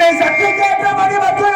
त्याप्रमाणे